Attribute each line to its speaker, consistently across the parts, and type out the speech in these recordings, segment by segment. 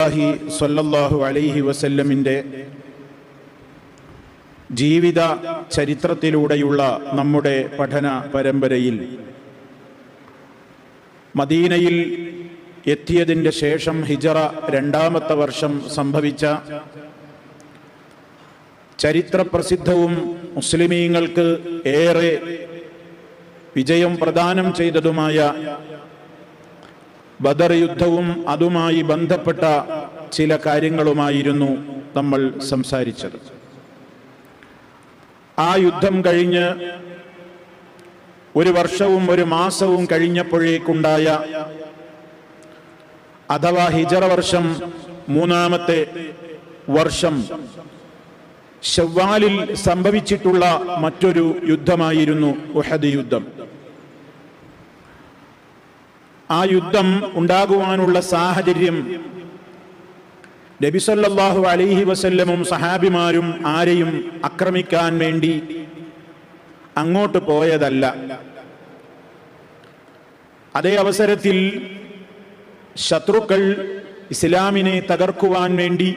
Speaker 1: അലൈഹി സ്വല്ലല്ലാഹു അലൈഹി വസല്ലമിന്റെ ജീവിത ചരിത്രത്തിലൂടെയുള്ള നമ്മുടെ പഠന പരമ്പരയിൽ മദീനയിൽ എത്തിയതിന്റെ ശേഷം ഹിജറ രണ്ടാമത്തെ വർഷം സംഭവിച്ച ചരിത്രപ്രസിദ്ധവും മുസ്ലിമീങ്ങൾക്ക് ഏറെ വിജയം പ്രദാനം ചെയ്തതുമായ ബദർ യുദ്ധവും അതുമായി ബന്ധപ്പെട്ട ചില കാര്യങ്ങളുമായിരുന്നു നമ്മൾ സംസാരിച്ചത്. ആ യുദ്ധം കഴിഞ്ഞ് ഒരു വർഷവും ഒരു മാസവും കഴിഞ്ഞപ്പോഴേക്കുണ്ടായ അഥവാ ഹിജറ വർഷം മൂന്നാമത്തെ വർഷം ഷവ്വാലിൽ സംഭവിച്ചിട്ടുള്ള മറ്റൊരു യുദ്ധമായിരുന്നു ഉഹദ് യുദ്ധം. ആ യുദ്ധം ഉണ്ടാകുവാനുള്ള സാഹചര്യം നബിസല്ലാഹു അലൈഹി വസല്ലമും സഹാബിമാരും ആരെയും ആക്രമിക്കാൻ വേണ്ടി അങ്ങോട്ട് പോയതല്ല. അതേ അവസരത്തിൽ ശത്രുക്കൾ ഇസ്ലാമിനെ തകർക്കുവാൻ വേണ്ടി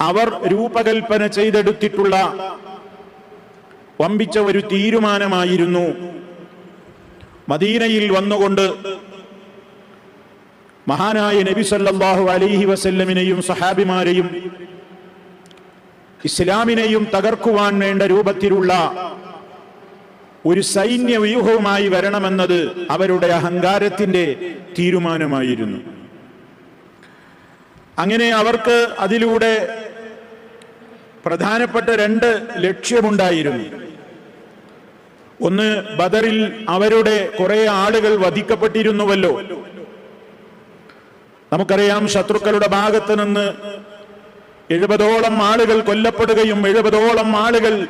Speaker 1: അവർ രൂപകൽപ്പന ചെയ്തെടുത്തിട്ടുള്ള വമ്പിച്ച ഒരു തീരുമാനമായിരുന്നു മദീനയിൽ വന്നുകൊണ്ട് മഹാനായ നബി സല്ലാഹു അലൈഹി വസല്ലമിനെയും സഹാബിമാരെയും ഇസ്ലാമിനെയും തകർക്കുവാൻ വേണ്ട രൂപത്തിലുള്ള ഒരു സൈന്യ വ്യൂഹവുമായി വരണമെന്നത് അവരുടെ അഹങ്കാരത്തിന്റെ തീരുമാനമായിരുന്നു. അങ്ങനെ അവർക്ക് അതിലൂടെ പ്രധാനപ്പെട്ട രണ്ട് ലക്ഷ്യമുണ്ടായിരുന്നു. ഒന്ന് ബദറിൽ അവരുടെ കുറെ ആളുകൾ വധിക്കപ്പെട്ടിരുന്നുവല്ലോ. നമുക്കറിയാം ശത്രുക്കളുടെ ഭാഗത്ത് നിന്ന് എഴുപതോളം ആളുകൾ കൊല്ലപ്പെടുകയും എഴുപതോളം ആളുകൾ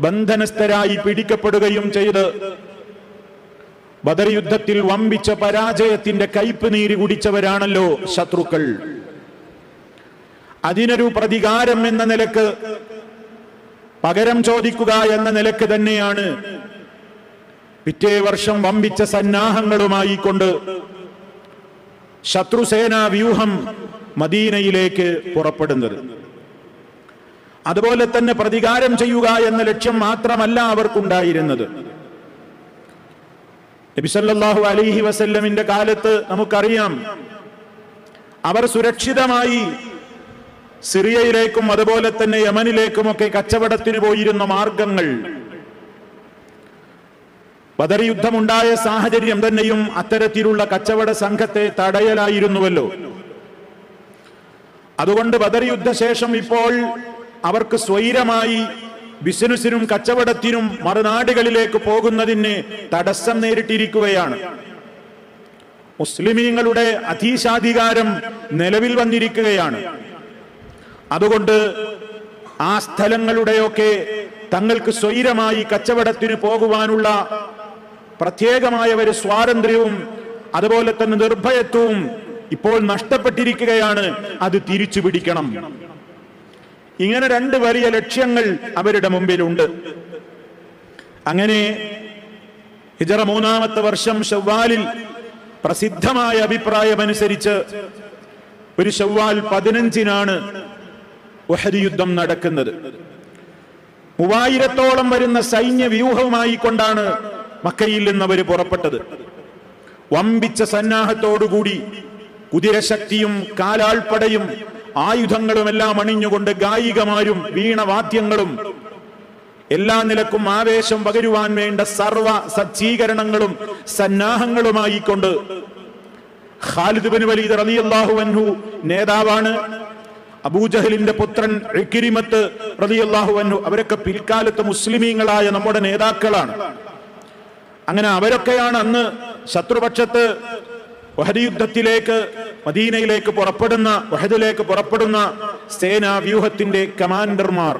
Speaker 1: ബന്ധനസ്ഥരായി പിടിക്കപ്പെടുകയും ചെയ്ത് ബദർ യുദ്ധത്തിൽ വമ്പിച്ച പരാജയത്തിന്റെ കയ്പ് നീര് കുടിച്ചവരാണല്ലോ ശത്രുക്കൾ. അതിനൊരു പ്രതികാരം എന്ന നിലയ്ക്ക് പകരം ചോദിക്കുക എന്ന നിലയ്ക്ക് തന്നെയാണ് പിറ്റേ വർഷം വമ്പിച്ച സന്നാഹങ്ങളുമായി കൊണ്ട് ശത്രുസേനാ വ്യൂഹം മദീനയിലേക്ക് പുറപ്പെടുന്നത്. അതുപോലെ തന്നെ പ്രതികാരം ചെയ്യുക എന്ന ലക്ഷ്യം മാത്രമല്ല അവർക്കുണ്ടായിരുന്നത്. നബിസല്ലാഹു അലിഹി വസല്ലമിന്റെ കാലത്ത് നമുക്കറിയാം അവർ സുരക്ഷിതമായി സിറിയയിലേക്കും അതുപോലെ തന്നെ യമനിലേക്കുമൊക്കെ കച്ചവടത്തിന് പോയിരുന്ന മാർഗങ്ങൾ ബദർ യുദ്ധമുണ്ടായ സാഹചര്യം തന്നെയും അത്തരത്തിലുള്ള കച്ചവട സംഘത്തെ തടയലായിരുന്നുവല്ലോ. അതുകൊണ്ട് ബദർ യുദ്ധശേഷം ഇപ്പോൾ അവർക്ക് സ്വൈരമായി ബിസിനസിനും കച്ചവടത്തിനും മറുനാടുകളിലേക്ക് പോകുന്നതിന് തടസ്സം നേരിട്ടിരിക്കുകയാണ്. മുസ്ലിമീങ്ങളുടെ അധീശാധികാരം നിലവിൽ വന്നിരിക്കുകയാണ്. അതുകൊണ്ട് ആ സ്ഥലങ്ങളുടെയൊക്കെ തങ്ങൾക്ക് സ്വൈരമായി കച്ചവടത്തിന് പോകുവാനുള്ള പ്രത്യേകമായ ഒരു സ്വാതന്ത്ര്യവും അതുപോലെ തന്നെ നിർഭയത്വവും ഇപ്പോൾ നഷ്ടപ്പെട്ടിരിക്കുകയാണ്. അത് തിരിച്ചു പിടിക്കണം. ഇങ്ങനെ രണ്ട് വലിയ ലക്ഷ്യങ്ങൾ അവരുടെ മുമ്പിലുണ്ട്. അങ്ങനെ ഹിജറ മൂന്നാമത്തെ വർഷം ഷവ്വാലിൽ പ്രസിദ്ധമായ അഭിപ്രായമനുസരിച്ച് ഒരു ഷവ്വാൽ പതിനഞ്ചിനാണ് ഒഹരി യുദ്ധം നടക്കുന്നത്. മൂവായിരത്തോളം വരുന്ന സൈന്യ വ്യൂഹവുമായി കൊണ്ടാണ് മക്കയിൽ നിന്ന് അവർ പുറപ്പെട്ടത്. വമ്പിച്ച സന്നാഹത്തോടുകൂടി കുതിരശക്തിയും കാലാൾപ്പടയും ആയുധങ്ങളുമെല്ലാം അണിഞ്ഞുകൊണ്ട് ഗായികമാരും വീണവാദ്യങ്ങളും എല്ലാ നിലക്കും ആവേശം പകരുവാൻ വേണ്ട സർവ സജ്ജീകരണങ്ങളും സന്നാഹങ്ങളുമായി കൊണ്ട് ഖാലിദ് ബിൻ വലീദ് റളിയല്ലാഹു അൻഹു നേതാവാണ്. അബൂജഹലിന്റെ പുത്രൻ ഇക്രിമത്ത് റളിയല്ലാഹു അൻഹു അവരൊക്കെ പിൽക്കാലത്ത് മുസ്ലിമീങ്ങളായ നമ്മുടെ നേതാക്കളാണ്. അങ്ങനെ അവരൊക്കെയാണ് അന്ന് ശത്രുപക്ഷത്ത് വഹദയുദ്ധത്തിലേക്ക് മദീനയിലേക്ക് പുറപ്പെടുന്ന വഹദിലേക്ക് പുറപ്പെടുന്ന സേനാ വ്യൂഹത്തിന്റെ കമാൻഡർമാർ.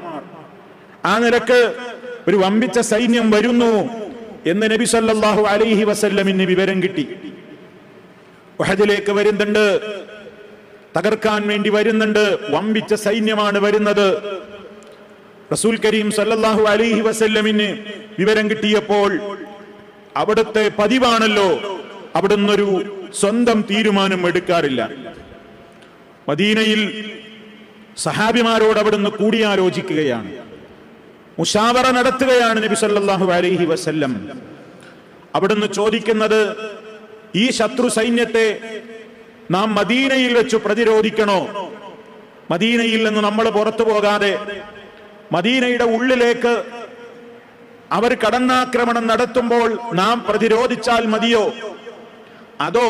Speaker 1: ആ നിരക്ക് ഒരു വമ്പിച്ച സൈന്യം വരുന്നു എന്ന് നബി സല്ലാഹു അലൈഹി വസല്ലമിന് വിവരം കിട്ടി. വഹദിലേക്ക് വരുന്നുണ്ട് തകർക്കാൻ വേണ്ടി വരുന്നുണ്ട് വമ്പിച്ച സൈന്യമാണ് വരുന്നത്. റസൂൽ കരീം സല്ലാഹു അലൈഹി വസല്ലമിന് വിവരം കിട്ടിയപ്പോൾ അവിടുത്തെ പതിവാണല്ലോ. അവിടുന്നൊരു സ്വന്തം തീരുമാനം എടുക്കാറില്ല. മദീനയിൽ സഹാബിമാരോട് അവിടുന്ന് കൂടിയാലോചിക്കുകയാണ്. മുഷാവറ നടത്തുകയാണ് നബി സല്ലാഹു അലൈഹി വസല്ലം. അവിടുന്ന് ചോദിക്കുന്നത് ഈ ശത്രു സൈന്യത്തെ നാം മദീനയിൽ വെച്ച് പ്രതിരോധിക്കണോ? മദീനയിൽ നിന്ന് നമ്മൾ പുറത്തു പോകാതെ മദീനയുടെ ഉള്ളിലേക്ക് അവർ കടന്നാക്രമണം നടത്തുമ്പോൾ നാം പ്രതിരോധിച്ചാൽ മതിയോ? അതോ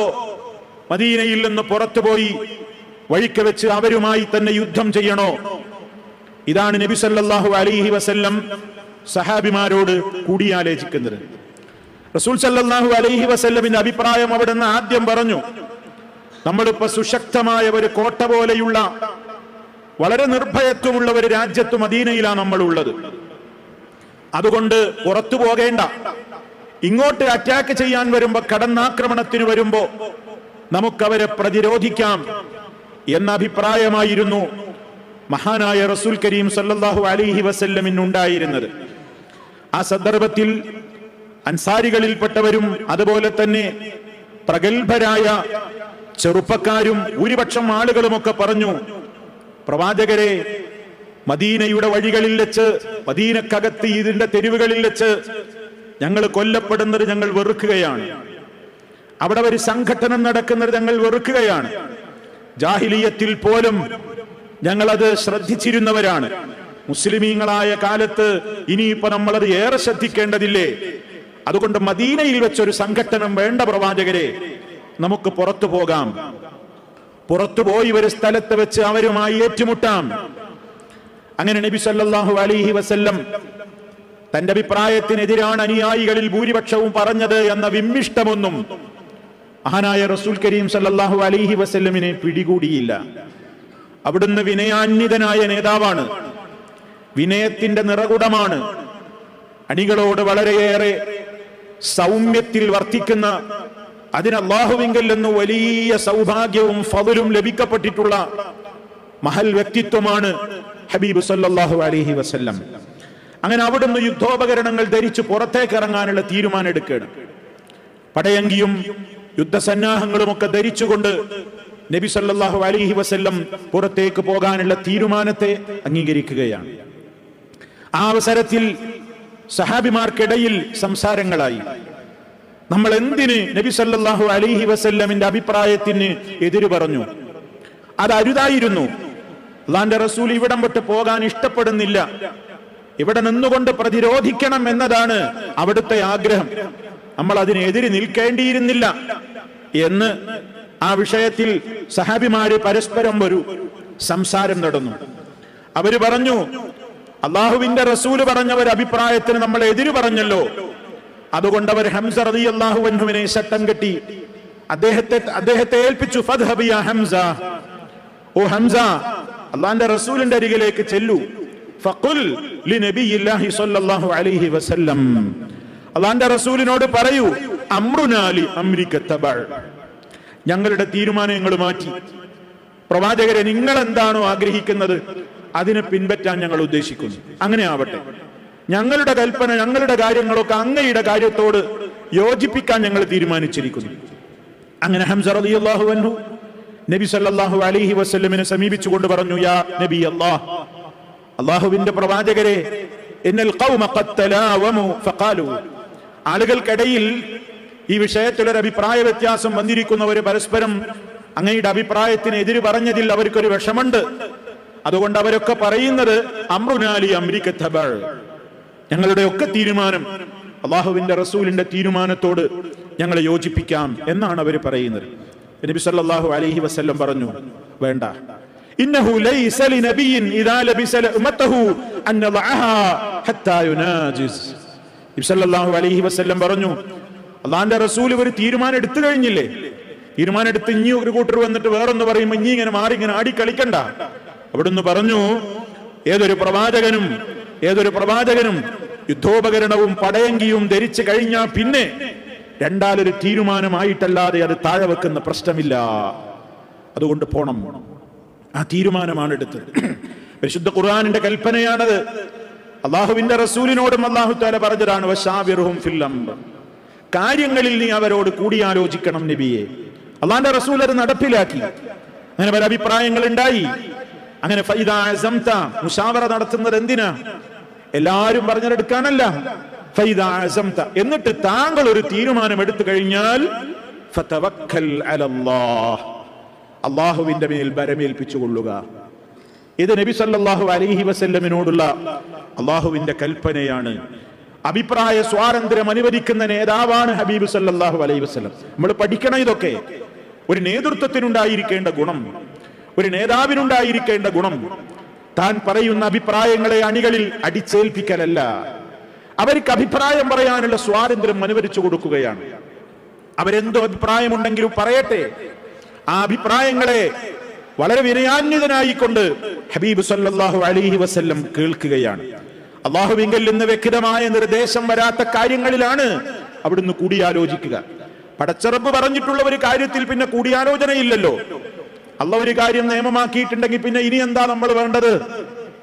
Speaker 1: മദീനയിൽ നിന്ന് പുറത്തുപോയി വഴിക്ക് വെച്ച് അവരുമായി തന്നെ യുദ്ധം ചെയ്യണോ? ഇതാണ് നബി സല്ലല്ലാഹു അലൈഹി വസല്ലം സഹാബിമാരോട് കൂടിയാലോചിക്കുന്നത്. റസൂൽ സല്ലാഹു അലൈഹി വസല്ലമിന്റെ അഭിപ്രായം അവിടെ നിന്ന് ആദ്യം പറഞ്ഞു നമ്മളിപ്പോ സുശക്തമായ ഒരു കോട്ട പോലെയുള്ള വളരെ നിർഭയത്വമുള്ള ഒരു രാജ്യത്ത് മദീനയിലാണ് നമ്മളുള്ളത്. ഉള്ളത് അതുകൊണ്ട് പുറത്തു പോകേണ്ട. ഇങ്ങോട്ട് അറ്റാക്ക് ചെയ്യാൻ വരുമ്പോ കടന്നാക്രമണത്തിന് വരുമ്പോ നമുക്കവരെ പ്രതിരോധിക്കാം എന്ന അഭിപ്രായമായിരുന്നു മഹാനായ റസൂൽ കരീം സല്ലല്ലാഹു അലൈഹി വസല്ലമിനുണ്ടായിരുന്നത് ആ സന്ദർഭത്തിൽ അൻസാരികളിൽപ്പെട്ടവരും അതുപോലെ തന്നെ പ്രഗത്ഭരായ ചെറുപ്പക്കാരും ഭൂരിപക്ഷം ആളുകളുമൊക്കെ പറഞ്ഞു പ്രവാചകരെ മദീനയുടെ വഴികളിൽ വെച്ച് മദീനക്കകത്ത് ഇതിന്റെ തെരുവുകളിൽ വെച്ച് ഞങ്ങൾ കൊല്ലപ്പെടുന്നത് ഞങ്ങൾ വെറുക്കുകയാണ്. അവിടെ ഒരു സംഘടനം നടക്കുന്നത് ഞങ്ങൾ വെറുക്കുകയാണ്. ജാഹിലീയത്തിൽ പോലും ഞങ്ങളത് ശ്രദ്ധിച്ചിരുന്നവരാണ്. മുസ്ലിമീങ്ങളായ കാലത്ത് ഇനിയിപ്പോ നമ്മളത് ഏറെ ശ്രദ്ധിക്കേണ്ടതില്ലേ? അതുകൊണ്ട് മദീനയിൽ വെച്ചൊരു സംഘട്ടനം വേണ്ട പ്രവാചകരെ നമുക്ക് പുറത്തു പോകാം. പുറത്തുപോയി ഒരു സ്ഥലത്ത് വെച്ച് അവരുമായി ഏറ്റുമുട്ടാം. അങ്ങനെ നബി സല്ലാഹു അലൈഹി വസല്ലം തന്റെ അഭിപ്രായത്തിനെതിരാണ് അനുയായികളിൽ ഭൂരിപക്ഷവും പറഞ്ഞത് എന്ന വിമ്മിഷ്ടമൊന്നും മഹാനായ റസൂൽ കരീം സല്ലാഹു അലൈഹി വസല്ലമിനെ പിടികൂടിയില്ല. അവിടുന്ന് വിനയാന്വിതനായ നേതാവാണ്. വിനയത്തിന്റെ നിറകുടമാണ്. അണികളോട് വളരെയേറെ സൗമ്യത്തിൽ വർത്തിക്കുന്ന അതിന് അള്ളാഹുവിങ്കൽ നിന്ന് വലിയ സൗഭാഗ്യവും ഫതലും ലഭിക്കപ്പെട്ടിട്ടുള്ള മഹൽ വ്യക്തിത്വമാണ് ഹബീബ് സല്ലാഹു അലഹി വസ്ല്ലം. അങ്ങനെ അവിടുന്ന് യുദ്ധോപകരണങ്ങൾ ധരിച്ച് പുറത്തേക്ക് ഇറങ്ങാനുള്ള തീരുമാനം എടുക്കുകയാണ് പടയങ്കിയും യുദ്ധസന്നാഹങ്ങളും ഒക്കെ ധരിച്ചുകൊണ്ട് നബി സല്ലാഹു അലഹി വസ്ല്ലം പുറത്തേക്ക് പോകാനുള്ള തീരുമാനത്തെ അംഗീകരിക്കുകയാണ്. ആ അവസരത്തിൽ സഹാബിമാർക്കിടയിൽ സംസാരങ്ങളായി. നമ്മൾ എന്തിന് നബി സല്ലാഹു അലഹി വസ്ല്ലമിന്റെ അഭിപ്രായത്തിന് എതിര് പറഞ്ഞു? അത് അരുതായിരുന്നു. അള്ളാന്റെ റസൂൽ ഇവിടം വിട്ട് പോകാൻ ഇഷ്ടപ്പെടുന്നില്ല. ഇവിടെ നിന്നുകൊണ്ട് പ്രതിരോധിക്കണം എന്നതാണ് അവിടുത്തെ ആഗ്രഹം. നമ്മൾ അതിനെതിരെ നിൽക്കേണ്ടിയിരുന്നില്ല എന്ന് ആ വിഷയത്തിൽ സഹാബിമാര് പരസ്പരം ഒരു സംസാരം നടന്നു. അവർ പറഞ്ഞു അള്ളാഹുവിന്റെ റസൂൽ പറഞ്ഞ ഒരു അഭിപ്രായത്തിന് നമ്മൾ എതിര് പറഞ്ഞല്ലോ. അതുകൊണ്ട് അവർ ഹംസ റതി അള്ളാഹുവിനെ ശട്ടം കെട്ടി. അദ്ദേഹത്തെ അദ്ദേഹത്തെ ഏൽപ്പിച്ചു ഫദ്ഹബിയ ഹംസ. ഓ ഹംസ അള്ളാന്റെ റസൂലിന്റെ അരികിലേക്ക് ചെല്ലു. ഫഖുൽ സ്വല്ലല്ലാഹു അലൈഹി വസല്ലം. അള്ളാന്റെ റസൂലിനോട് പറയൂ അമ്രുനാലി അമ്രിക്ക ഞങ്ങളുടെ തീരുമാനങ്ങൾ മാറ്റി. പ്രവാചകരെ നിങ്ങൾ എന്താണോ ആഗ്രഹിക്കുന്നത് അതിനെ പിൻപറ്റാൻ ഞങ്ങൾ ഉദ്ദേശിക്കുന്നു. അങ്ങനെ ആവട്ടെ. ഞങ്ങളുടെ കൽപ്പന ഞങ്ങളുടെ കാര്യങ്ങളൊക്കെ അങ്ങയുടെ കാര്യത്തോട് യോജിപ്പിക്കാൻ ഞങ്ങൾ തീരുമാനിച്ചിരിക്കുന്നു. അങ്ങനെ ഹംസ റളിയല്ലാഹു അൻഹു നബി സല്ലല്ലാഹു അലൈഹി വസ്ലമിനെ സമീപിച്ചുകൊണ്ട് പറഞ്ഞു യാ നബി അല്ലാഹ് അള്ളാഹുവിന്റെ പ്രവാചകരെ ആളുകൾക്കിടയിൽ ഈ വിഷയത്തിൽ ഒരു അഭിപ്രായ വ്യത്യാസം വന്നിരിക്കുന്നവർ പരസ്പരം അങ്ങയുടെ അഭിപ്രായത്തിന് എതിര് പറഞ്ഞതിൽ അവർക്കൊരു വിഷമുണ്ട് അതുകൊണ്ട് അവരൊക്കെ പറയുന്നത് അമ്രുനാലി അമ്രിക തബൾ ഞങ്ങളുടെ ഒക്കെ തീരുമാനം അള്ളാഹുവിന്റെ റസൂലിന്റെ തീരുമാനത്തോട് ഞങ്ങളെ യോജിപ്പിക്കാം എന്നാണ് അവർ പറയുന്നത്. നബി സല്ലല്ലാഹു അലൈഹി വസല്ലം പറഞ്ഞു വേണ്ട. ഇന്നഹു ലൈസ ലിനബിയിൻ ഇദാ ലബിസ ഉമ്മത്തഹു അൻ യളഅഹാ ഹത്താ യുനാജിസ്. നബി സല്ലല്ലാഹു അലൈഹി വസല്ലം പറഞ്ഞു അള്ളാന്റെ റസൂൽ ഒരു തീരുമാനം എടുത്തു കഴിഞ്ഞില്ലേ? തീരുമാനം എടുത്ത് ഇനി ഒരു കൂട്ടർ വന്നിട്ട് വേറൊന്ന് പറയുമ്പോ ഇനി ഇങ്ങനെ മാറി ഇങ്ങനെ ആടി കളിക്കണ്ട. അവിടുന്ന് പറഞ്ഞു ഏതൊരു പ്രവാചകനും ഏതൊരു പ്രവാചകനും യുദ്ധോപകരണവും പടയങ്കിയും ധരിച്ചു കഴിഞ്ഞാൽ പിന്നെ രണ്ടാലൊരു തീരുമാനമായിട്ടല്ലാതെ അത് താഴെ വെക്കുന്ന പ്രശ്നമില്ല. അതുകൊണ്ട് പോണം. ആ തീരുമാനമാണ് എടുത്തത്. പരിശുദ്ധ ഖുർആാനിന്റെ കൽപ്പനയാണത്. അള്ളാഹുവിന്റെ റസൂലിനോടും അള്ളാഹു താല പറഞ്ഞതാണ് ഫിൽ അംർ. കാര്യങ്ങളിൽ നീ അവരോട് കൂടിയാലോചിക്കണം നബിയെ. അള്ളാന്റെ റസൂൽ അത് നടപ്പിലാക്കി. അങ്ങനെ പല അഭിപ്രായങ്ങൾ ഉണ്ടായി. അങ്ങനെ മുഷാവറ നടത്തുന്നത് എന്തിനാ? എല്ലാരും പറഞ്ഞെടുക്കാനല്ല എന്നിട്ട് താങ്കൾ ഒരു തീരുമാനം എടുത്തു കഴിഞ്ഞാൽ അള്ളാഹുവിന്റെ മേൽ ബരമേൽപ്പിച്ചുകൊള്ളുക. ഇത് നബി സല്ലാഹു അലഹി വസല്ലമിനോടുള്ള അള്ളാഹുവിന്റെ കൽപ്പനയാണ്. അഭിപ്രായ സ്വാതന്ത്ര്യം അനുവദിക്കുന്ന നേതാവാണ് ഹബീബ് സല്ലാഹു അലൈഹി വസല്ലം. നമ്മൾ പഠിക്കണം ഇതൊക്കെ. ഒരു നേതൃത്വത്തിനുണ്ടായിരിക്കേണ്ട ഗുണം ഒരു നേതാവിനുണ്ടായിരിക്കേണ്ട ഗുണം. താൻ പറയുന്ന അഭിപ്രായങ്ങളെ അണികളിൽ അടിച്ചേൽപ്പിക്കലല്ല. അവർക്ക് അഭിപ്രായം പറയാനുള്ള സ്വാതന്ത്ര്യം അനുവദിച്ചു കൊടുക്കുകയാണ്. അവരെന്തോ അഭിപ്രായമുണ്ടെങ്കിലും പറയട്ടെ. ആ അഭിപ്രായങ്ങളെ വളരെ വിനയാന്വിതനായിക്കൊണ്ട് ഹബീബ് സല്ലാഹു അലൈഹി വസ്ല്ലം കേൾക്കുകയാണ്. അള്ളാഹുവിങ്കൽ നിന്ന് വ്യക്തമായ നിർദ്ദേശം വരാത്ത കാര്യങ്ങളിലാണ് അവിടുന്ന് കൂടിയാലോചിക്കുക. പടച്ചറപ്പ് പറഞ്ഞിട്ടുള്ള ഒരു കാര്യത്തിൽ പിന്നെ കൂടിയാലോചനയില്ലല്ലോ. അല്ല ഒരു കാര്യം നിയമമാക്കിയിട്ടുണ്ടെങ്കിൽ പിന്നെ ഇനി എന്താ നമ്മൾ വേണ്ടത്?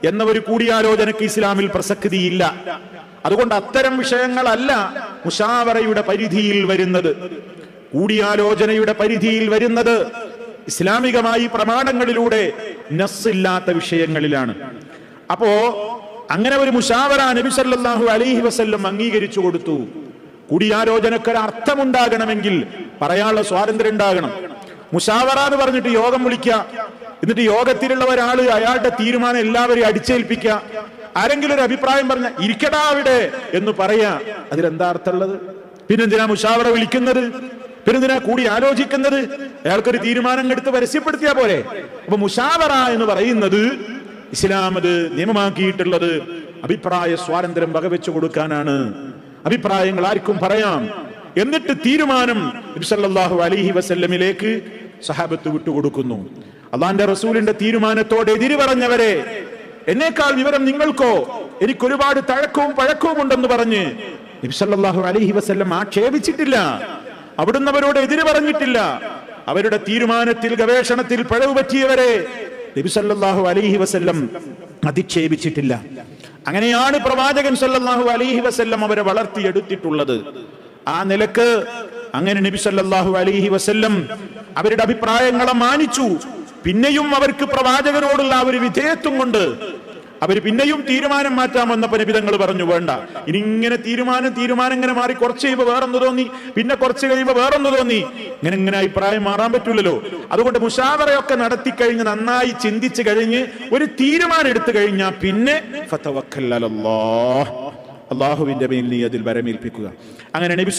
Speaker 1: എന്ന ഒരു കൂടിയാലോചനക്ക് ഇസ്ലാമിൽ പ്രസക്തിയില്ല. അതുകൊണ്ട് അത്തരം വിഷയങ്ങളല്ല മുഷാവറയുടെ പരിധിയിൽ വരുന്നത്. കൂടിയാലോചനയുടെ പരിധിയിൽ വരുന്നത് ഇസ്ലാമികമായി പ്രമാണങ്ങളിലൂടെ നസ്സില്ലാത്ത വിഷയങ്ങളിലാണ്. അപ്പോ അങ്ങനെ ഒരു മുഷാവറ നബി സല്ലാഹു അലൈഹി വസ്ല്ലം അംഗീകരിച്ചു കൊടുത്തു. കൂടിയാലോചനക്കൊരു അർത്ഥമുണ്ടാകണമെങ്കിൽ പറയാനുള്ള സ്വാതന്ത്ര്യം ഉണ്ടാകണം. മുഷാവറ എന്ന് പറഞ്ഞിട്ട് യോഗം വിളിക്കുക. എന്നിട്ട് യോഗത്തിലുള്ള ഒരാൾ അയാളുടെ തീരുമാനം എല്ലാവരെയും അടിച്ചേൽപ്പിക്കുക. ആരെങ്കിലും ഒരു അഭിപ്രായം പറഞ്ഞ ഇരിക്കടാ അവിടെ എന്ന് പറയാ അതിലെന്താ അർത്ഥമുള്ളത്? പിന്നെന്തിനാ മുഷാവറ വിളിക്കുന്നത്? പിന്നെന്തിനാ കൂടി ആലോചിക്കുന്നത്? അയാൾക്കൊരു തീരുമാനം എടുത്ത് പരസ്യപ്പെടുത്തിയാ പോലെ അപ്പൊ മുഷാവറ എന്ന് പറയുന്നത് ഇസ്ലാം അത് നിയമമാക്കിയിട്ടുള്ളത് അഭിപ്രായ സ്വാതന്ത്ര്യം വകവെച്ചു കൊടുക്കാനാണ്. അഭിപ്രായങ്ങൾ ആർക്കും പറയാം. എന്നിട്ട് തീരുമാനം അലൈഹി വസല്ലമിലേക്ക് സഹാബത്ത് വിട്ടുകൊടുക്കുന്നു. അള്ളാന്റെ റസൂലിന്റെ തീരുമാനത്തോടെ എതിര് പറഞ്ഞവരെ എന്നേക്കാൾ വിവരം നിങ്ങൾക്കോ? എനിക്ക് ഒരുപാട് തഴക്കവും പഴക്കവും ഉണ്ടെന്ന് പറഞ്ഞ് നബി അലഹി വസ്ല്ലം ആക്ഷേപിച്ചിട്ടില്ല. അവിടുന്ന് അവരോട് എതിര് പറഞ്ഞിട്ടില്ല. അവരുടെ തീരുമാനത്തിൽ ഗവേഷണത്തിൽ പിഴവ് പറ്റിയവരെ നബി അലഹി വസ്ല്ലം അധിക്ഷേപിച്ചിട്ടില്ല. അങ്ങനെയാണ് പ്രവാചകൻ സല്ലാഹു അലഹി വസ്ല്ലം അവരെ വളർത്തിയെടുത്തിട്ടുള്ളത്. ആ നിലയ്ക്ക് അങ്ങനെ നബി സല്ലല്ലാഹു അലൈഹി വസല്ലം അവരുടെ അഭിപ്രായങ്ങളെ മാനിച്ചു. പിന്നെയും അവർക്ക് പ്രവാചകനോടുള്ള ഒരു വിധേയത്വം കൊണ്ട് അവർ പിന്നെയും തീരുമാനം മാറ്റാൻ വന്നപ്പോ നബിതങ്ങൾ പറഞ്ഞു വേണ്ട. ഇനി ഇങ്ങനെ തീരുമാനം തീരുമാനം ഇങ്ങനെ മാറി കുറച്ച് കഴിയുമ്പോൾ വേറൊന്ന് തോന്നി. പിന്നെ കുറച്ച് കഴിയുമ്പോൾ വേറൊന്ന് തോന്നി. ഇങ്ങനെ ഇങ്ങനെ അഭിപ്രായം മാറാൻ പറ്റൂലല്ലോ. അതുകൊണ്ട് മുഷാവറയൊക്കെ നടത്തി കഴിഞ്ഞ് നന്നായി ചിന്തിച്ചു കഴിഞ്ഞ് ഒരു തീരുമാനം എടുത്തു കഴിഞ്ഞാൽ പിന്നെ. അള്ളാഹുവിന്റെ മേൽ നീ അതിൽ വരമേൽപ്പിക്കുക. അങ്ങനെ നബി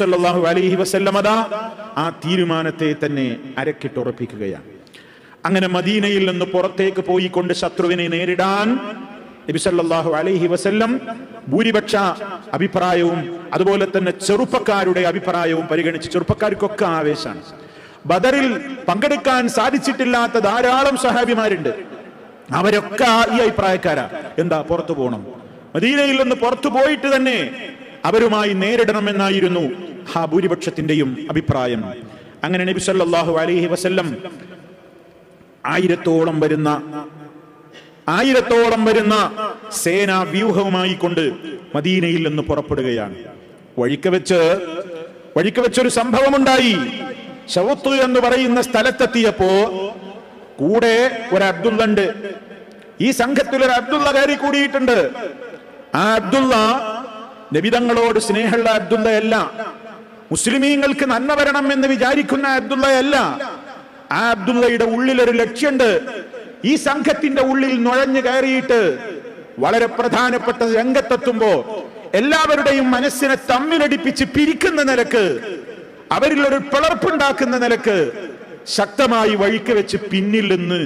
Speaker 1: അലൈഹി വസല്ലം അതാ ആ തീരുമാനത്തെ തന്നെ അരക്കിട്ടുറപ്പിക്കുകയാണ്. അങ്ങനെ മദീനയിൽ നിന്ന് പുറത്തേക്ക് പോയിക്കൊണ്ട് ശത്രുവിനെ നേരിടാൻ നബിസല്ലാഹു അലൈഹി വസല്ലം ഭൂരിപക്ഷ അഭിപ്രായവും അതുപോലെ തന്നെ ചെറുപ്പക്കാരുടെ അഭിപ്രായവും പരിഗണിച്ച് ചെറുപ്പക്കാർക്കൊക്കെ ആവേശമാണ്. ബദറിൽ പങ്കെടുക്കാൻ സാധിച്ചിട്ടില്ലാത്ത ധാരാളം സഹാബിമാരുണ്ട്. അവരൊക്കെ ഈ അഭിപ്രായക്കാരാ. എന്താ പുറത്തു പോകണം മദീനയിൽ നിന്ന് പുറത്തു പോയിട്ട് തന്നെ അവരുമായി നേരിടണം എന്നായിരുന്നു ആ ഭൂരിപക്ഷത്തിന്റെയും അഭിപ്രായം. അങ്ങനെ നബി സല്ലല്ലാഹു അലൈഹി വസല്ലം ആയിരത്തോളം വരുന്ന ആയിരത്തോളം വരുന്ന സേനാ വ്യൂഹവുമായി കൊണ്ട് മദീനയിൽ നിന്ന് പുറപ്പെടുകയാണ്. വഴിക്ക് വെച്ച് വഴിക്ക് വെച്ചൊരു സംഭവമുണ്ടായി. ഷവത്തു എന്ന് പറയുന്ന സ്ഥലത്തെത്തിയപ്പോ കൂടെ ഒരു അബ്ദുള്ള ഉണ്ട് ഈ സംഘത്തിൽ ഒരു അബ്ദുള്ള കയറി കൂടിയിട്ടുണ്ട്. ആ അബ്ദുള്ള നബിതങ്ങളോട് സ്നേഹമുള്ള അബ്ദുള്ളയല്ല. മുസ്ലിമീങ്ങൾക്ക് നന്മ വരണം എന്ന് വിചാരിക്കുന്ന അബ്ദുള്ളയല്ല. ആ അബ്ദുള്ളയുടെ ഉള്ളിൽ ഒരു ലക്ഷ്യമുണ്ട് ഈ സംഘത്തിന്റെ ഉള്ളിൽ നുഴഞ്ഞു കയറിയിട്ട് വളരെ പ്രധാനപ്പെട്ട രംഗത്തെത്തുമ്പോ എല്ലാവരുടെയും മനസ്സിനെ തമ്മിലടിപ്പിച്ച് പിരിക്കുന്ന നിലയ്ക്ക് അവരിൽ ഒരു പിളർപ്പുണ്ടാക്കുന്ന നിലയ്ക്ക് ശക്തമായി വഴിക്ക് വെച്ച് പിന്നിൽ നിന്ന്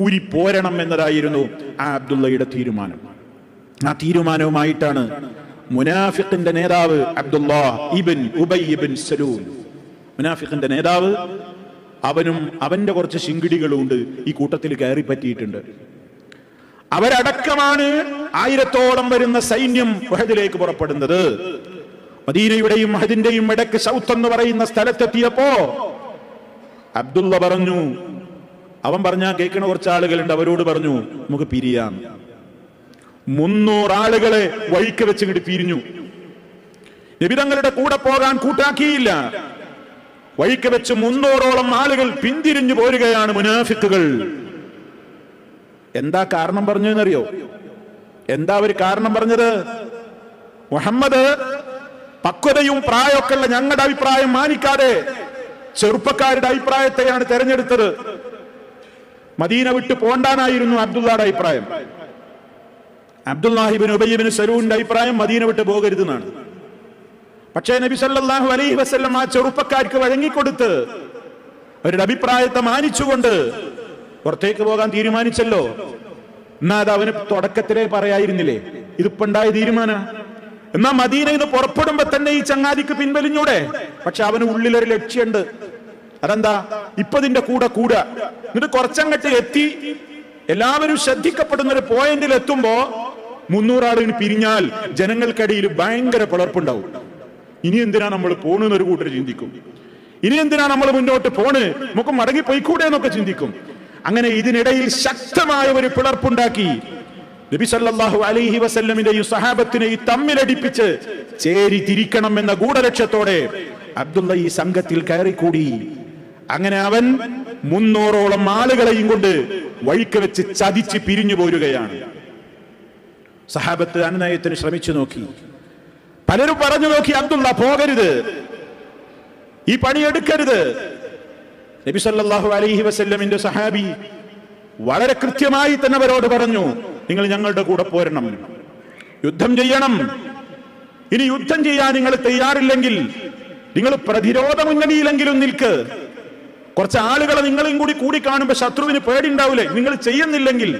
Speaker 1: ഊരി പോരണം എന്നതായിരുന്നു ആ അബ്ദുള്ളയുടെ തീരുമാനം. ആ തീരുമാനവുമായിട്ടാണ് മുനാഫിഖിന്റെ നേതാവ് അബ്ദുല്ലാ ഇബിൻ ഉബൈ ഇബിൻ സലൂൻ മുനാഫിഖിന്റെ നേതാവ് അവനും അവന്റെ കുറച്ച് ശിങ്കിടികളുണ്ട് ഈ കൂട്ടത്തിൽ കയറി പറ്റിയിട്ടുണ്ട്. അവരടക്കമാണ് ആയിരത്തോളം വരുന്ന സൈന്യം വഹദിലേക്ക് പുറപ്പെടുന്നത്. മദീനയുടെയും മഹദിന്റെയും ഇടയ്ക്ക് സൗത്ത് എന്ന് പറയുന്ന സ്ഥലത്തെത്തിയപ്പോ അബ്ദുള്ള പറഞ്ഞു അവൻ പറഞ്ഞാൽ കേൾക്കണ കുറച്ച് ആളുകളുണ്ട് അവരോട് പറഞ്ഞു നമുക്ക് പിരിയാം. മുന്നൂറ് ആളുകളെ വഴിക്ക് വെച്ചിങ്ങോട്ട് പിരിഞ്ഞു. നബിതങ്ങളുടെ കൂടെ പോകാൻ കൂട്ടാക്കിയില്ല. വഴിക്ക് വെച്ച് മുന്നൂറോളം ആളുകൾ പിന്തിരിഞ്ഞു പോരുകയാണ് മുനാഫിക്കുകൾ. എന്താ കാരണം പറഞ്ഞതെന്നറിയോ? എന്താ അവർ കാരണം പറഞ്ഞത്? മുഹമ്മദ് പക്വതയും പ്രായമൊക്കെ ഉള്ള ഞങ്ങളുടെ അഭിപ്രായം മാനിക്കാതെ ചെറുപ്പക്കാരുടെ അഭിപ്രായത്തെയാണ് തെരഞ്ഞെടുത്തത്. മദീന വിട്ടു പോണ്ടാനായിരുന്നു അബ്ദുള്ളയുടെ അഭിപ്രായം. അബ്ദുല്ലാഹിബിൻ ഉബയ്യബിന് സലൂന്റെ അഭിപ്രായം മദീന വിട്ട് പോകരുതെന്നാണ്. പക്ഷേ നബി സല്ലല്ലാഹു അലൈഹി വസല്ലം ആ ചെറുപ്പക്കാർക്ക് വഴങ്ങിക്കൊടുത്ത് അവരുടെ അഭിപ്രായത്തെ മാനിച്ചുകൊണ്ട് പുറത്തേക്ക് പോകാൻ തീരുമാനിച്ചല്ലോ. എന്നാ അത് അവന് തുടക്കത്തിലേ പറയായിരുന്നില്ലേ? ഇതിപ്പോ ഉണ്ടായ തീരുമാന. എന്നാ മദീനയിൽ നിന്ന് പുറപ്പെടുമ്പോ തന്നെ ഈ ചങ്ങാതിക്ക് പിൻവലിഞ്ഞൂടെ? പക്ഷെ അവന് ഉള്ളിലൊരു ലക്ഷ്യമുണ്ട് അതെന്താ? ഇപ്പൊ ഇതിന്റെ കൂടെ കൂട. എന്നിട്ട് കുറച്ചങ്ങട്ട് എത്തി. എല്ലാവരും ശ്രദ്ധിക്കപ്പെടുന്ന ഒരു പോയിന്റിൽ എത്തുമ്പോ മുന്നൂറാളിന് പിരിഞ്ഞാൽ ജനങ്ങൾക്കിടയിൽ ഭയങ്കര പിളർപ്പുണ്ടാവും. ഇനി എന്തിനാ നമ്മൾ പോണെന്ന് ഒരു കൂട്ടർ ചിന്തിക്കും. ഇനി എന്തിനാ നമ്മൾ മുന്നോട്ട് പോണ്? നമുക്ക് മടങ്ങി പോയിക്കൂടെ എന്നൊക്കെ ചിന്തിക്കും. അങ്ങനെ ഇതിനിടയിൽ ശക്തമായ ഒരു പിളർപ്പുണ്ടാക്കി നബി സല്ലല്ലാഹു അലൈഹി വസല്ലമിന്റെയും സഹാബത്തിനെയും തമ്മിലടിപ്പിച്ച് ചേരി തിരിക്കണം എന്ന ഗൂഢലക്ഷ്യത്തോടെ അബ്ദുള്ള ഈ സംഘത്തിൽ കയറിക്കൂടി. അങ്ങനെ അവൻ മുന്നൂറോളം ആളുകളെയും കൊണ്ട് വഴിക്ക് വെച്ച് ചതിച്ച് പിരിഞ്ഞു പോരുകയാണ്. സഹാബത്ത് അനുനയത്തിന് ശ്രമിച്ചു നോക്കി. പലരും പറഞ്ഞു നോക്കി അബ്ദുള്ള പോകരുത്. ഈ പണിയെടുക്കരുത് നബി സല്ലല്ലാഹു അലൈഹി വസല്ലമിന്റെ സഹാബി വളരെ കൃത്യമായി തന്നെ അവരോട് പറഞ്ഞു നിങ്ങൾ ഞങ്ങളുടെ കൂടെ പോരണം. യുദ്ധം ചെയ്യണം. ഇനി യുദ്ധം ചെയ്യാൻ നിങ്ങൾ തയ്യാറില്ലെങ്കിൽ നിങ്ങൾ പ്രതിരോധ മുന്നണിയിലെങ്കിലും നിൽക്ക്. കുറച്ച് ആളുകളെ നിങ്ങളും കൂടി കൂടി കാണുമ്പോ ശത്രുവിന് പേടി ഉണ്ടാവില്ലേ നിങ്ങൾ ചെയ്യുന്നില്ലെങ്കിൽ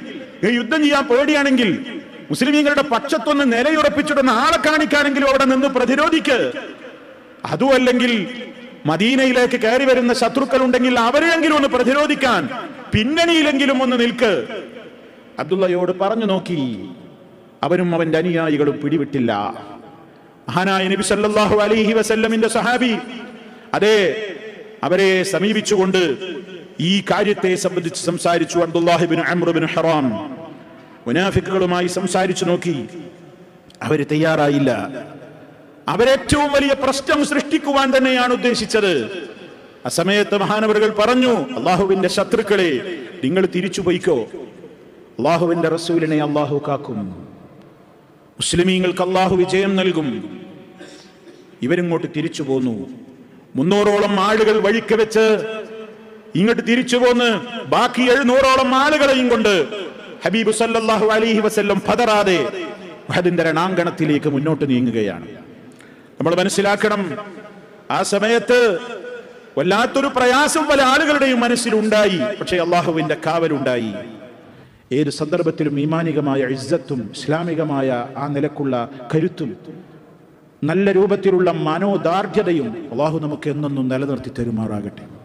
Speaker 1: യുദ്ധം ചെയ്യാൻ പേടിയാണെങ്കിൽ മുസ്ലിമീങ്ങളുടെ പക്ഷത്തൊന്ന് നിലയുറപ്പിച്ചിടുന്ന ആളെ കാണിക്കാനെങ്കിലും അവിടെ നിന്ന് പ്രതിരോധിക്ക്. അതുമല്ലെങ്കിൽ മദീനയിലേക്ക് കയറി വരുന്ന ശത്രുക്കൾ ഉണ്ടെങ്കിൽ അവരെയെങ്കിലും ഒന്ന് പ്രതിരോധിക്കാൻ പിന്നണിയിലെങ്കിലും ഒന്ന് നിൽക്ക്. അബ്ദുള്ളയോട് പറഞ്ഞു നോക്കി. അവരും അവന്റെ അനുയായികളും പിടിവിട്ടില്ല. മഹാനായ നബി സല്ലല്ലാഹു അലൈഹി വസല്ലമിന്റെ സഹാബി അതെ അവരെ സമീപിച്ചുകൊണ്ട് ഈ കാര്യത്തെ സംബന്ധിച്ച് സംസാരിച്ചു അബ്ദുല്ലാഹിബിൻ അമ്രുബിൻ ഹറാം. മുനാഫിക്കുകളുമായി സംസാരിച്ചു നോക്കി. അവർ തയ്യാറായില്ല. അവരേറ്റവും വലിയ പ്രശ്നം സൃഷ്ടിക്കുവാൻ തന്നെയാണ് ഉദ്ദേശിച്ചത്. ആ സമയത്ത് മഹാനവറുകൾ പറഞ്ഞു അള്ളാഹുവിന്റെ ശത്രുക്കളെ നിങ്ങൾ തിരിച്ചു പോയിക്കോ. അള്ളാഹുവിന്റെ റസൂലിനെ അള്ളാഹു കാക്കും. മുസ്ലിമീങ്ങൾക്ക് അള്ളാഹു വിജയം നൽകും. ഇവരിങ്ങോട്ട് തിരിച്ചു പോന്നു. മുന്നൂറോളം ആളുകൾ വഴിക്ക് വെച്ച് ഇങ്ങോട്ട് തിരിച്ചു പോന്ന്. ബാക്കി എഴുന്നൂറോളം ആളുകളെയും കൊണ്ട് ഹബീബ് സല്ലാഹു അലഹി വസ്ല്ലം പതറാതെ അതിന്റെ രണാങ്കണത്തിലേക്ക് മുന്നോട്ട് നീങ്ങുകയാണ്. നമ്മൾ മനസ്സിലാക്കണം ആ സമയത്ത് വല്ലാത്തൊരു പ്രയാസം പല ആളുകളുടെയും മനസ്സിലുണ്ടായി. പക്ഷേ അള്ളാഹുവിന്റെ കാവലുണ്ടായി. ഏത് സന്ദർഭത്തിലും ഈമാനികമായ ഇസ്സത്തും ഇസ്ലാമികമായ ആ നിലക്കുള്ള കരുത്തും നല്ല രൂപത്തിലുള്ള മനോദാർഢ്യതയും അള്ളാഹു നമുക്ക് എന്നെന്നും നിലനിർത്തി തരുമാറാകട്ടെ.